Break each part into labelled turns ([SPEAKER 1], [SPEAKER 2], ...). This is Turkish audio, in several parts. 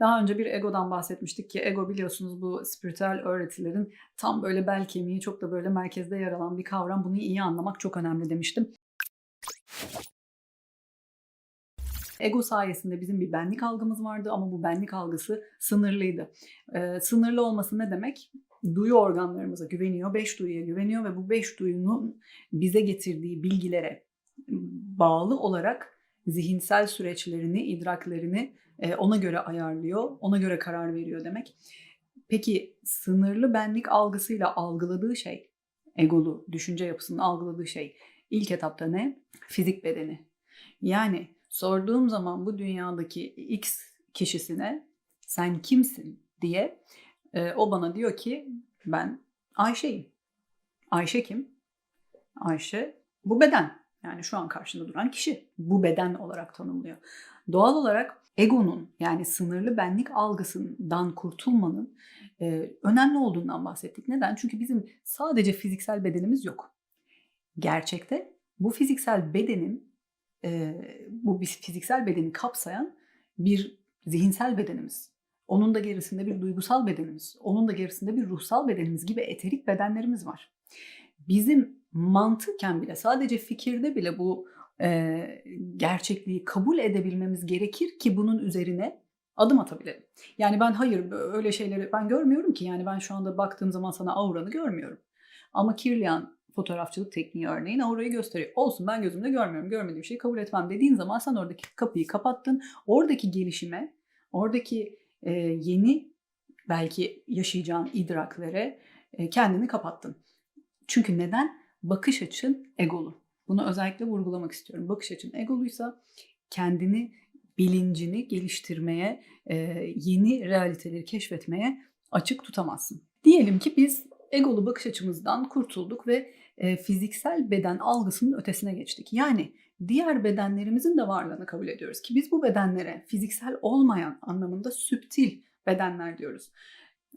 [SPEAKER 1] Daha önce bir egodan bahsetmiştik ki ego biliyorsunuz bu spiritüel öğretilerin tam böyle bel kemiği çok da böyle merkezde yer alan bir kavram. Bunu iyi anlamak çok önemli demiştim. Ego sayesinde bizim bir benlik algımız vardı ama bu benlik algısı sınırlıydı. Ee, sınırlı olması ne demek? Duyu organlarımıza güveniyor, beş duyuya güveniyor ve bu beş duyunun bize getirdiği bilgilere bağlı olarak zihinsel süreçlerini, idraklerini e, ona göre ayarlıyor, ona göre karar veriyor demek. Peki sınırlı benlik algısıyla algıladığı şey, egolu düşünce yapısının algıladığı şey ilk etapta ne? Fizik bedeni. Yani sorduğum zaman bu dünyadaki X kişisine sen kimsin diye e, o bana diyor ki ben Ayşe'yim. Ayşe kim? Ayşe bu beden. Yani şu an karşında duran kişi bu beden olarak tanımlıyor. Doğal olarak egonun yani sınırlı benlik algısından kurtulmanın e, önemli olduğundan bahsettik. Neden? Çünkü bizim sadece fiziksel bedenimiz yok. Gerçekte bu fiziksel bedenin e, bu fiziksel bedeni kapsayan bir zihinsel bedenimiz. Onun da gerisinde bir duygusal bedenimiz, onun da gerisinde bir ruhsal bedenimiz gibi eterik bedenlerimiz var. Bizim mantıken bile sadece fikirde bile bu e, gerçekliği kabul edebilmemiz gerekir ki bunun üzerine adım atabilelim. Yani ben hayır öyle şeyleri ben görmüyorum ki yani ben şu anda baktığım zaman sana auranı görmüyorum. Ama Kirlian fotoğrafçılık tekniği örneğin aurayı gösteriyor. Olsun ben gözümle görmüyorum, görmediğim şeyi kabul etmem dediğin zaman sen oradaki kapıyı kapattın. Oradaki gelişime, oradaki e, yeni belki yaşayacağın idraklere e, kendini kapattın. Çünkü neden? Bakış açın egolu. Bunu özellikle vurgulamak istiyorum. Bakış açın egoluysa kendini, bilincini geliştirmeye, e, yeni realiteleri keşfetmeye açık tutamazsın. Diyelim ki biz egolu bakış açımızdan kurtulduk ve e, fiziksel beden algısının ötesine geçtik. Yani diğer bedenlerimizin de varlığını kabul ediyoruz ki biz bu bedenlere fiziksel olmayan anlamında süptil bedenler diyoruz.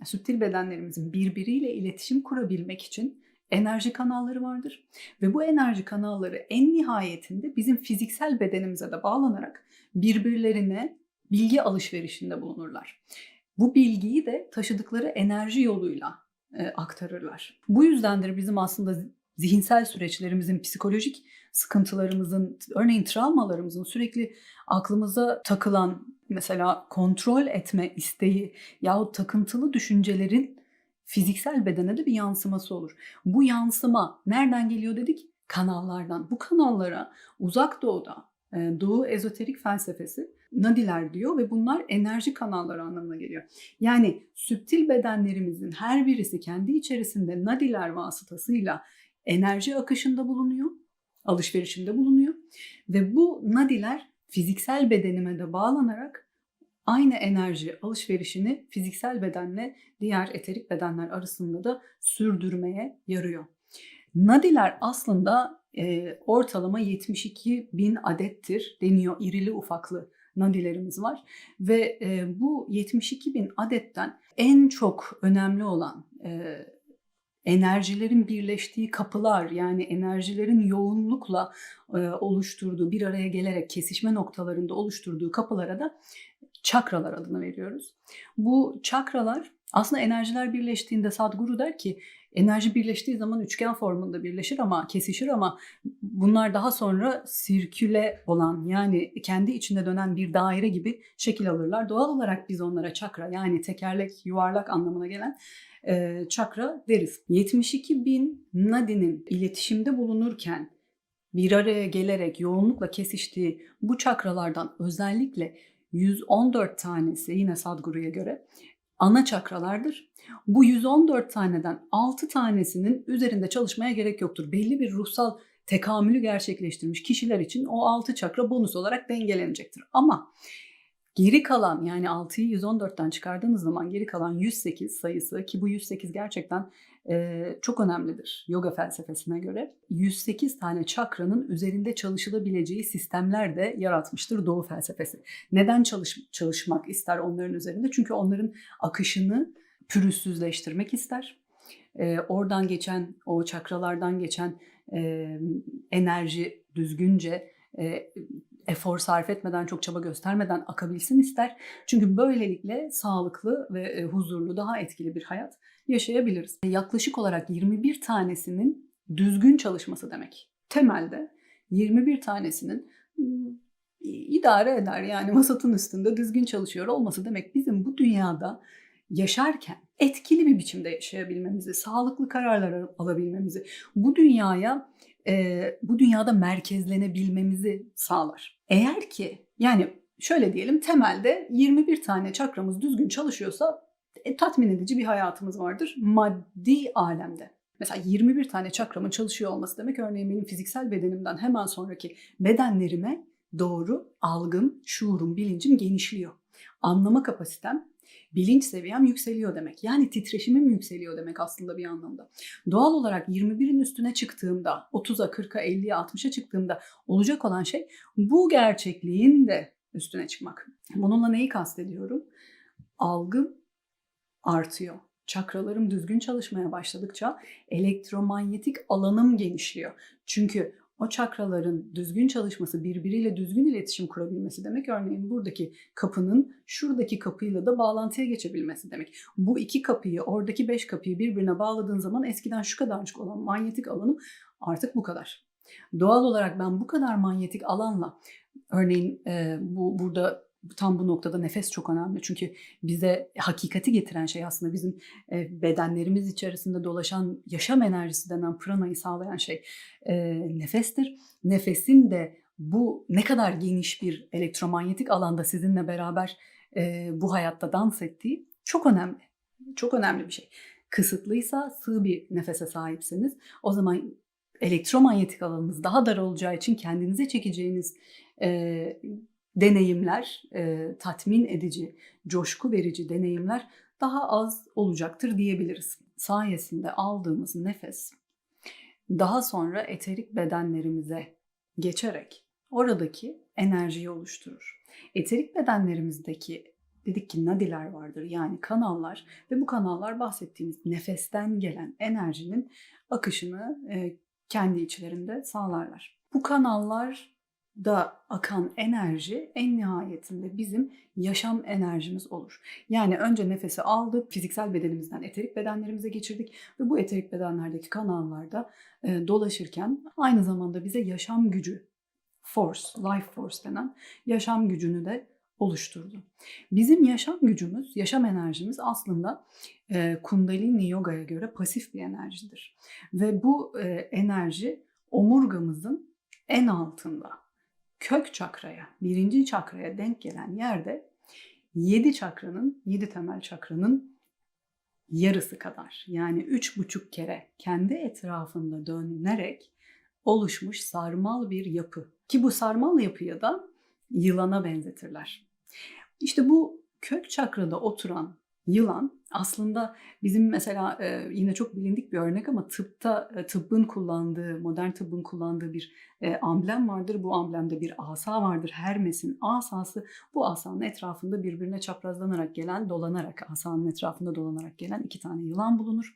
[SPEAKER 1] Süptil bedenlerimizin birbiriyle iletişim kurabilmek için enerji kanalları vardır ve bu enerji kanalları en nihayetinde bizim fiziksel bedenimize de bağlanarak birbirlerine bilgi alışverişinde bulunurlar. Bu bilgiyi de taşıdıkları enerji yoluyla e, aktarırlar. Bu yüzdendir bizim aslında zihinsel süreçlerimizin, psikolojik sıkıntılarımızın, örneğin travmalarımızın sürekli aklımıza takılan mesela kontrol etme isteği yahut takıntılı düşüncelerin fiziksel bedene de bir yansıması olur. Bu yansıma nereden geliyor dedik? Kanallardan. Bu kanallara uzak doğuda, e, doğu ezoterik felsefesi nadiler diyor ve bunlar enerji kanalları anlamına geliyor. Yani süptil bedenlerimizin her birisi kendi içerisinde nadiler vasıtasıyla enerji akışında bulunuyor, alışverişinde bulunuyor ve bu nadiler fiziksel bedenime de bağlanarak aynı enerji alışverişini fiziksel bedenle diğer eterik bedenler arasında da sürdürmeye yarıyor. Nadiler aslında e, ortalama 72 bin adettir deniyor irili ufaklı nadilerimiz var ve e, bu 72 bin adetten en çok önemli olan e, enerjilerin birleştiği kapılar yani enerjilerin yoğunlukla e, oluşturduğu bir araya gelerek kesişme noktalarında oluşturduğu kapılara da çakralar adını veriyoruz. Bu çakralar aslında enerjiler birleştiğinde Sadhguru der ki enerji birleştiği zaman üçgen formunda birleşir ama kesişir ama bunlar daha sonra sirküle olan yani kendi içinde dönen bir daire gibi şekil alırlar. Doğal olarak biz onlara çakra yani tekerlek, yuvarlak anlamına gelen e, çakra deriz. 72 bin nadinin iletişimde bulunurken bir araya gelerek yoğunlukla kesiştiği bu çakralardan özellikle 114 tanesi yine Sadhguru'ya göre ana çakralardır. Bu 114 taneden 6 tanesinin üzerinde çalışmaya gerek yoktur. Belli bir ruhsal tekamülü gerçekleştirmiş kişiler için o 6 çakra bonus olarak dengelenecektir. Ama Geri kalan yani 6'yı 114'ten çıkardığınız zaman geri kalan 108 sayısı ki bu 108 gerçekten çok önemlidir yoga felsefesine göre. 108 tane çakranın üzerinde çalışılabileceği sistemler de yaratmıştır Doğu felsefesi. Neden çalış, çalışmak ister onların üzerinde? Çünkü onların akışını pürüzsüzleştirmek ister. Oradan geçen, o çakralardan geçen enerji düzgünce efor sarf etmeden, çok çaba göstermeden akabilsin ister. Çünkü böylelikle sağlıklı ve e, huzurlu, daha etkili bir hayat yaşayabiliriz. Yaklaşık olarak 21 tanesinin düzgün çalışması demek. Temelde 21 tanesinin ım, idare eder yani vasatın üstünde düzgün çalışıyor olması demek bizim bu dünyada yaşarken etkili bir biçimde yaşayabilmemizi, sağlıklı kararlar alabilmemizi, bu dünyaya e, bu dünyada merkezlenebilmemizi sağlar. Eğer ki yani şöyle diyelim temelde 21 tane çakramız düzgün çalışıyorsa e, tatmin edici bir hayatımız vardır maddi alemde. Mesela 21 tane çakramın çalışıyor olması demek örneğin benim fiziksel bedenimden hemen sonraki bedenlerime doğru algım, şuurum, bilincim genişliyor. Anlama kapasitem, bilinç seviyem yükseliyor demek. Yani titreşimim yükseliyor demek aslında bir anlamda. Doğal olarak 21'in üstüne çıktığımda, 30'a, 40'a, 50'ye, 60'a çıktığımda olacak olan şey bu gerçekliğin de üstüne çıkmak. Bununla neyi kastediyorum? Algım artıyor. Çakralarım düzgün çalışmaya başladıkça elektromanyetik alanım genişliyor. Çünkü o çakraların düzgün çalışması, birbiriyle düzgün iletişim kurabilmesi demek örneğin buradaki kapının şuradaki kapıyla da bağlantıya geçebilmesi demek. Bu iki kapıyı, oradaki beş kapıyı birbirine bağladığın zaman eskiden şu kadarcık olan manyetik alanım artık bu kadar. Doğal olarak ben bu kadar manyetik alanla örneğin e, bu burada tam bu noktada nefes çok önemli. Çünkü bize hakikati getiren şey aslında bizim e, bedenlerimiz içerisinde dolaşan yaşam enerjisi denen pranayı sağlayan şey e, nefestir. Nefesin de bu ne kadar geniş bir elektromanyetik alanda sizinle beraber e, bu hayatta dans ettiği çok önemli. Çok önemli bir şey. Kısıtlıysa sığ bir nefese sahipseniz o zaman elektromanyetik alanınız daha dar olacağı için kendinize çekeceğiniz e, deneyimler, e, tatmin edici, coşku verici deneyimler daha az olacaktır diyebiliriz. Sayesinde aldığımız nefes daha sonra eterik bedenlerimize geçerek oradaki enerjiyi oluşturur. Eterik bedenlerimizdeki dedik ki nadiler vardır yani kanallar ve bu kanallar bahsettiğimiz nefesten gelen enerjinin akışını e, kendi içlerinde sağlarlar. Bu kanallar da akan enerji en nihayetinde bizim yaşam enerjimiz olur. Yani önce nefesi aldık, fiziksel bedenimizden eterik bedenlerimize geçirdik ve bu eterik bedenlerdeki kanallarda e, dolaşırken aynı zamanda bize yaşam gücü, force, life force denen yaşam gücünü de oluşturdu. Bizim yaşam gücümüz, yaşam enerjimiz aslında e, Kundalini Yoga'ya göre pasif bir enerjidir. Ve bu e, enerji omurgamızın en altında kök çakraya, birinci çakraya denk gelen yerde yedi çakranın, yedi temel çakranın yarısı kadar yani üç buçuk kere kendi etrafında dönerek oluşmuş sarmal bir yapı. Ki bu sarmal yapıya da yılana benzetirler. İşte bu kök çakrada oturan yılan aslında bizim mesela e, yine çok bilindik bir örnek ama tıpta e, tıbbın kullandığı, modern tıbbın kullandığı bir e, amblem vardır. Bu amblemde bir asa vardır. Hermes'in asası bu asanın etrafında birbirine çaprazlanarak gelen, dolanarak, asanın etrafında dolanarak gelen iki tane yılan bulunur.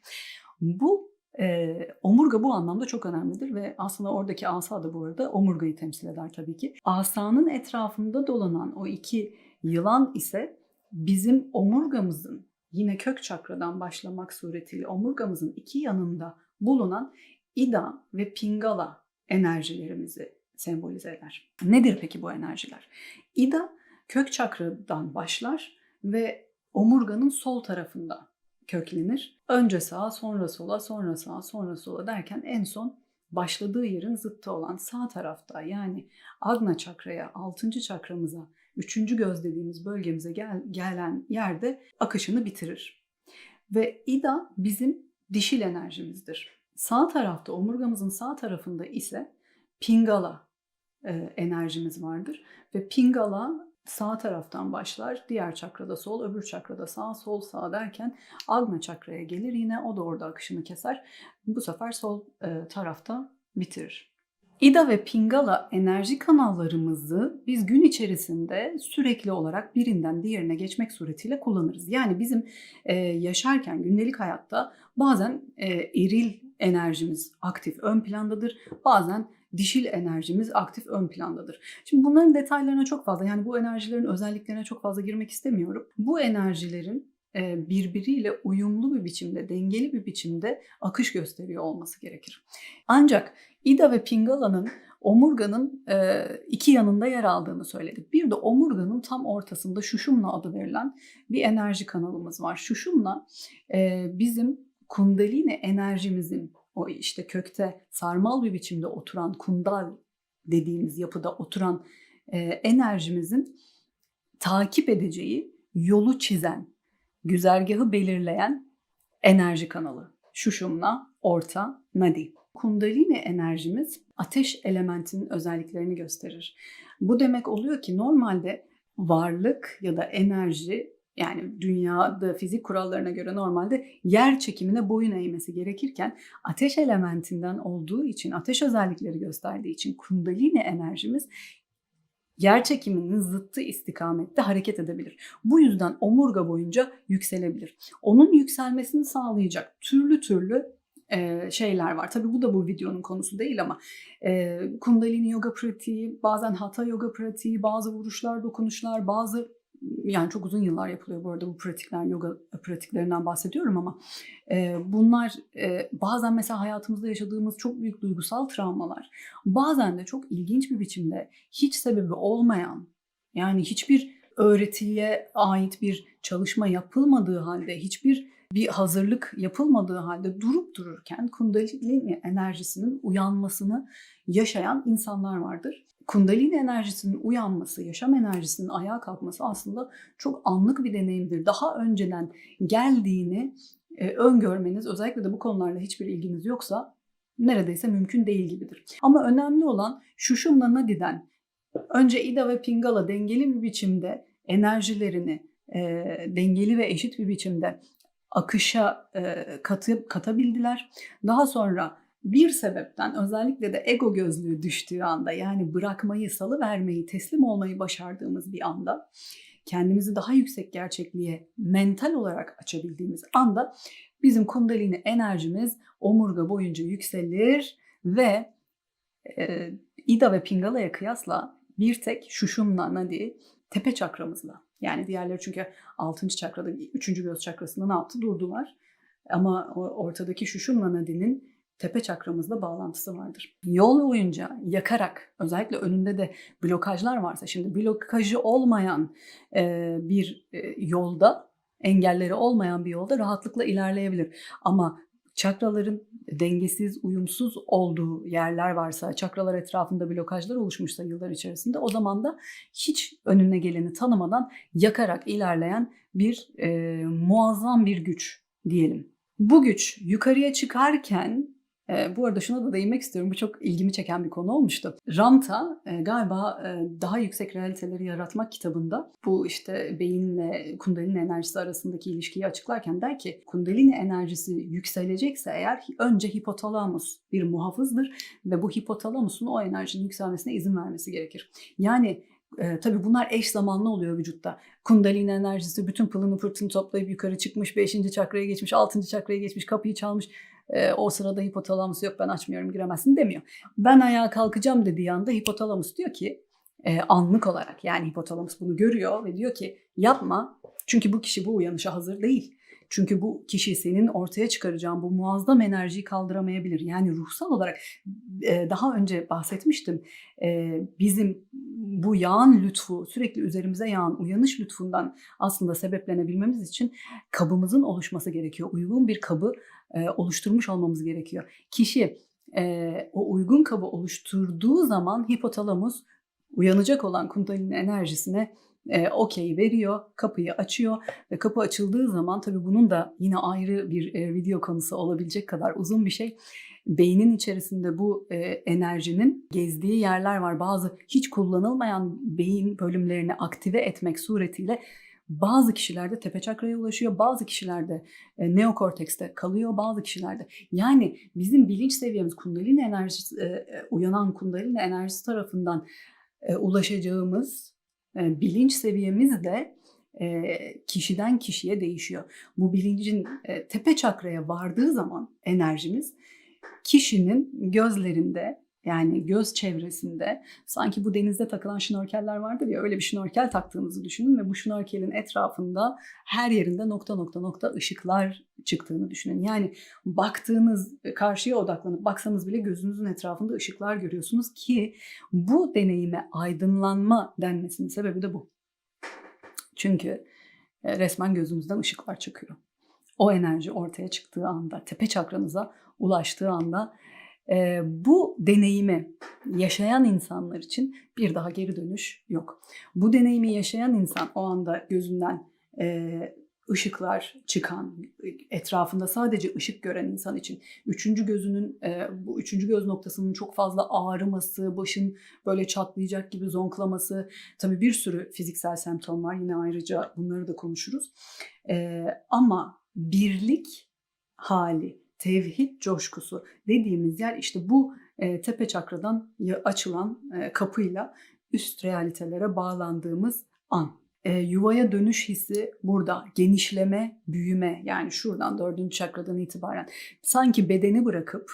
[SPEAKER 1] Bu e, omurga bu anlamda çok önemlidir ve aslında oradaki asa da bu arada omurgayı temsil eder tabii ki. Asanın etrafında dolanan o iki yılan ise bizim omurgamızın yine kök çakradan başlamak suretiyle omurgamızın iki yanında bulunan ida ve pingala enerjilerimizi sembolize eder. Nedir peki bu enerjiler? ida kök çakradan başlar ve omurganın sol tarafında köklenir. Önce sağa, sonra sola, sonra sağa, sonra sola derken en son başladığı yerin zıttı olan sağ tarafta yani Agna çakraya, 6. çakramıza üçüncü göz dediğimiz bölgemize gel, gelen yerde akışını bitirir. Ve ida bizim dişil enerjimizdir. Sağ tarafta, omurgamızın sağ tarafında ise pingala e, enerjimiz vardır. Ve pingala sağ taraftan başlar, diğer çakrada sol, öbür çakrada sağ, sol, sağ derken agna çakraya gelir. Yine o da orada akışını keser. Bu sefer sol e, tarafta bitirir. İda ve Pingala enerji kanallarımızı biz gün içerisinde sürekli olarak birinden diğerine geçmek suretiyle kullanırız. Yani bizim e, yaşarken gündelik hayatta bazen e, eril enerjimiz aktif ön plandadır. Bazen dişil enerjimiz aktif ön plandadır. Şimdi bunların detaylarına çok fazla yani bu enerjilerin özelliklerine çok fazla girmek istemiyorum. Bu enerjilerin e, birbiriyle uyumlu bir biçimde, dengeli bir biçimde akış gösteriyor olması gerekir. Ancak Ida ve Pingala'nın omurganın e, iki yanında yer aldığını söyledik. Bir de omurganın tam ortasında Şuşumna adı verilen bir enerji kanalımız var. Şuşumna e, bizim kundalini enerjimizin o işte kökte sarmal bir biçimde oturan kundal dediğimiz yapıda oturan e, enerjimizin takip edeceği, yolu çizen, güzergahı belirleyen enerji kanalı. Şuşumna, orta, nadi. Kundalini enerjimiz ateş elementinin özelliklerini gösterir. Bu demek oluyor ki normalde varlık ya da enerji yani dünyada fizik kurallarına göre normalde yer çekimine boyun eğmesi gerekirken ateş elementinden olduğu için, ateş özellikleri gösterdiği için kundalini enerjimiz yer çekiminin zıttı istikamette hareket edebilir. Bu yüzden omurga boyunca yükselebilir. Onun yükselmesini sağlayacak türlü türlü e, şeyler var. Tabii bu da bu videonun konusu değil ama e, kundalini yoga pratiği, bazen hatha yoga pratiği, bazı vuruşlar, dokunuşlar, bazı yani çok uzun yıllar yapılıyor bu arada bu pratikler, yoga pratiklerinden bahsediyorum ama e, bunlar e, bazen mesela hayatımızda yaşadığımız çok büyük duygusal travmalar, bazen de çok ilginç bir biçimde hiç sebebi olmayan, yani hiçbir öğretiye ait bir çalışma yapılmadığı halde, hiçbir bir hazırlık yapılmadığı halde durup dururken kundalini enerjisinin uyanmasını yaşayan insanlar vardır. Kundalini enerjisinin uyanması, yaşam enerjisinin ayağa kalkması aslında çok anlık bir deneyimdir. Daha önceden geldiğini e, öngörmeniz, özellikle de bu konularla hiçbir ilginiz yoksa neredeyse mümkün değil gibidir. Ama önemli olan Şuşumla Nadi'den önce Ida ve Pingala dengeli bir biçimde enerjilerini e, dengeli ve eşit bir biçimde akışa e, katı, katabildiler. Daha sonra bir sebepten özellikle de ego gözlüğü düştüğü anda yani bırakmayı, salı vermeyi, teslim olmayı başardığımız bir anda kendimizi daha yüksek gerçekliğe mental olarak açabildiğimiz anda bizim kundalini enerjimiz omurga boyunca yükselir ve e, Ida ve Pingala'ya kıyasla bir tek Şuşumna Nadi tepe çakramızla yani diğerleri çünkü 6. çakrada 3. göz çakrasında ne yaptı? Durdular. Ama ortadaki Şuşumna Nadi'nin tepe çakramızla bağlantısı vardır. Yol boyunca yakarak özellikle önünde de blokajlar varsa şimdi blokajı olmayan e, bir e, yolda engelleri olmayan bir yolda rahatlıkla ilerleyebilir. Ama çakraların dengesiz, uyumsuz olduğu yerler varsa, çakralar etrafında blokajlar oluşmuşsa yıllar içerisinde o zaman da hiç önüne geleni tanımadan yakarak ilerleyen bir e, muazzam bir güç diyelim. Bu güç yukarıya çıkarken e, bu arada şuna da değinmek istiyorum. Bu çok ilgimi çeken bir konu olmuştu. Ramta e, galiba e, daha yüksek realiteleri yaratmak kitabında bu işte beyinle kundalini enerjisi arasındaki ilişkiyi açıklarken der ki kundalini enerjisi yükselecekse eğer önce hipotalamus bir muhafızdır ve bu hipotalamusun o enerjinin yükselmesine izin vermesi gerekir. Yani e, tabii bunlar eş zamanlı oluyor vücutta. Kundalini enerjisi bütün pılını pırtını toplayıp yukarı çıkmış, 5. çakraya geçmiş, 6. çakraya geçmiş, kapıyı çalmış e, o sırada hipotalamus yok ben açmıyorum giremezsin demiyor. Ben ayağa kalkacağım dediği anda hipotalamus diyor ki e, anlık olarak yani hipotalamus bunu görüyor ve diyor ki yapma çünkü bu kişi bu uyanışa hazır değil. Çünkü bu kişi senin ortaya çıkaracağın bu muazzam enerjiyi kaldıramayabilir. Yani ruhsal olarak e, daha önce bahsetmiştim. E, bizim bu yağan lütfu, sürekli üzerimize yağan uyanış lütfundan aslında sebeplenebilmemiz için kabımızın oluşması gerekiyor. Uygun bir kabı e, oluşturmuş olmamız gerekiyor. Kişi o uygun kabı oluşturduğu zaman hipotalamus uyanacak olan kundalini enerjisine e, okey veriyor, kapıyı açıyor ve kapı açıldığı zaman tabii bunun da yine ayrı bir e, video konusu olabilecek kadar uzun bir şey. Beynin içerisinde bu e, enerjinin gezdiği yerler var. Bazı hiç kullanılmayan beyin bölümlerini aktive etmek suretiyle bazı kişilerde tepe çakraya ulaşıyor, bazı kişilerde e, neokortekste kalıyor, bazı kişilerde. Yani bizim bilinç seviyemiz kundalini enerjisi, e, uyanan kundalini enerjisi tarafından e, ulaşacağımız e, bilinç seviyemiz de e, kişiden kişiye değişiyor. Bu bilincin e, tepe çakraya vardığı zaman enerjimiz kişinin gözlerinde yani göz çevresinde sanki bu denizde takılan şnorkeller vardır ya öyle bir şnorkel taktığınızı düşünün ve bu şnorkelin etrafında her yerinde nokta nokta nokta ışıklar çıktığını düşünün. Yani baktığınız karşıya odaklanıp baksanız bile gözünüzün etrafında ışıklar görüyorsunuz ki bu deneyime aydınlanma denmesinin sebebi de bu. Çünkü e, resmen gözünüzden ışıklar çıkıyor. O enerji ortaya çıktığı anda, tepe çakranıza ulaştığı anda e, bu deneyimi yaşayan insanlar için bir daha geri dönüş yok. Bu deneyimi yaşayan insan o anda gözünden e, ışıklar çıkan, etrafında sadece ışık gören insan için üçüncü gözünün, e, bu üçüncü göz noktasının çok fazla ağrıması, başın böyle çatlayacak gibi zonklaması, tabii bir sürü fiziksel semptom var. Yine ayrıca bunları da konuşuruz. E, ama birlik hali, tevhid coşkusu dediğimiz yer işte bu e, tepe çakradan açılan e, kapıyla üst realitelere bağlandığımız an. E, yuvaya dönüş hissi burada. Genişleme, büyüme yani şuradan dördüncü çakradan itibaren sanki bedeni bırakıp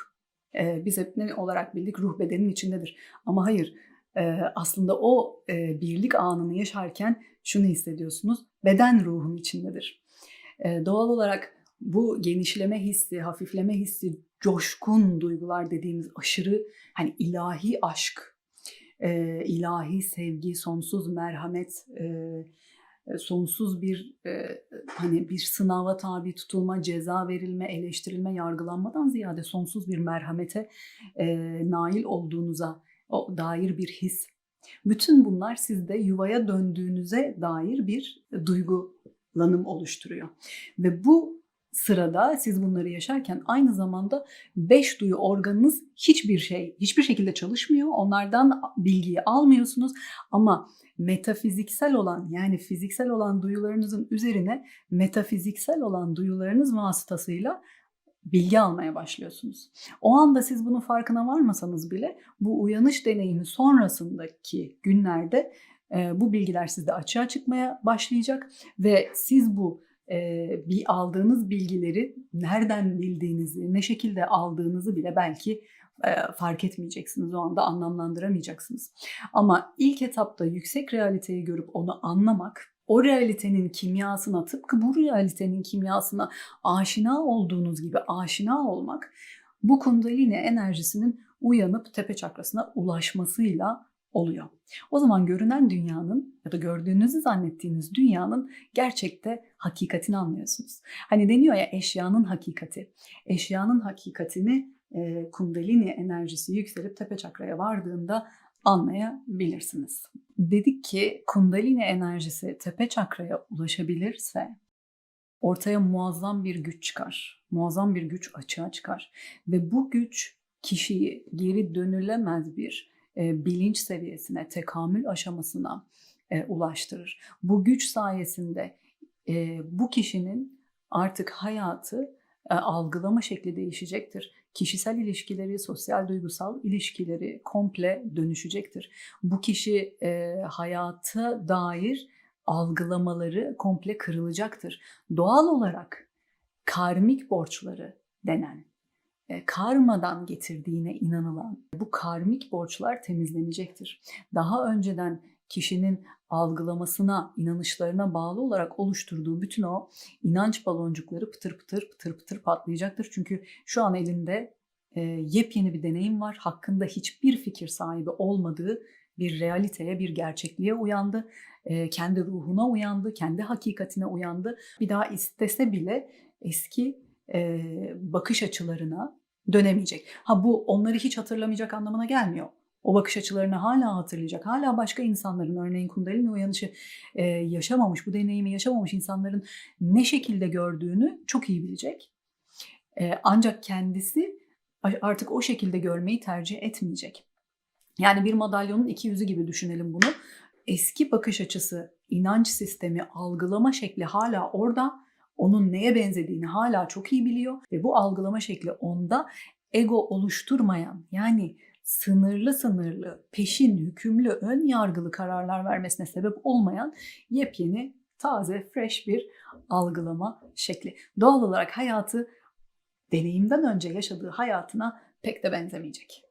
[SPEAKER 1] e, biz hep ne olarak bildik ruh bedenin içindedir. Ama hayır e, aslında o e, birlik anını yaşarken şunu hissediyorsunuz. Beden ruhun içindedir. E, doğal olarak bu genişleme hissi, hafifleme hissi, coşkun duygular dediğimiz aşırı hani ilahi aşk, e, ilahi sevgi, sonsuz merhamet, e, sonsuz bir e, hani bir sınava tabi tutulma, ceza verilme, eleştirilme, yargılanmadan ziyade sonsuz bir merhamete e, nail olduğunuza o dair bir his. Bütün bunlar sizde yuvaya döndüğünüze dair bir duygulanım oluştururuyor. Ve bu sırada siz bunları yaşarken aynı zamanda beş duyu organınız hiçbir şey, hiçbir şekilde çalışmıyor. Onlardan bilgiyi almıyorsunuz ama metafiziksel olan yani fiziksel olan duyularınızın üzerine metafiziksel olan duyularınız vasıtasıyla bilgi almaya başlıyorsunuz. O anda siz bunun farkına varmasanız bile bu uyanış deneyimi sonrasındaki günlerde bu bilgiler sizde açığa çıkmaya başlayacak ve siz bu bir aldığınız bilgileri nereden bildiğinizi, ne şekilde aldığınızı bile belki fark etmeyeceksiniz. O anda anlamlandıramayacaksınız. Ama ilk etapta yüksek realiteyi görüp onu anlamak, o realitenin kimyasına tıpkı bu realitenin kimyasına aşina olduğunuz gibi aşina olmak bu kundalini enerjisinin uyanıp tepe çakrasına ulaşmasıyla oluyor. O zaman görünen dünyanın ya da gördüğünüzü zannettiğiniz dünyanın gerçekte hakikatini anlıyorsunuz. Hani deniyor ya eşyanın hakikati. Eşyanın hakikatini e, kundalini enerjisi yükselip tepe çakraya vardığında anlayabilirsiniz. Dedik ki kundalini enerjisi tepe çakraya ulaşabilirse ortaya muazzam bir güç çıkar. Muazzam bir güç açığa çıkar. Ve bu güç kişiyi geri dönülemez bir e, bilinç seviyesine, tekamül aşamasına e, ulaştırır. Bu güç sayesinde e, bu kişinin artık hayatı algılama şekli değişecektir. Kişisel ilişkileri, sosyal duygusal ilişkileri komple dönüşecektir. Bu kişi e, hayata dair algılamaları komple kırılacaktır. Doğal olarak karmik borçları denen karmadan getirdiğine inanılan bu karmik borçlar temizlenecektir. Daha önceden kişinin algılamasına, inanışlarına bağlı olarak oluşturduğu bütün o inanç baloncukları pıtır pıtır pıtır pıtır patlayacaktır. Çünkü şu an elinde e, yepyeni bir deneyim var. Hakkında hiçbir fikir sahibi olmadığı bir realiteye, bir gerçekliğe uyandı. E, kendi ruhuna uyandı, kendi hakikatine uyandı. Bir daha istese bile eski e, bakış açılarına dönemeyecek. Ha bu onları hiç hatırlamayacak anlamına gelmiyor. O bakış açılarını hala hatırlayacak. Hala başka insanların örneğin kundalini uyanışı e, yaşamamış, bu deneyimi yaşamamış insanların ne şekilde gördüğünü çok iyi bilecek. E, ancak kendisi artık o şekilde görmeyi tercih etmeyecek. Yani bir madalyonun iki yüzü gibi düşünelim bunu. Eski bakış açısı, inanç sistemi, algılama şekli hala orada onun neye benzediğini hala çok iyi biliyor ve bu algılama şekli onda ego oluşturmayan yani sınırlı sınırlı, peşin, hükümlü, ön yargılı kararlar vermesine sebep olmayan yepyeni, taze, fresh bir algılama şekli. Doğal olarak hayatı deneyimden önce yaşadığı hayatına pek de benzemeyecek.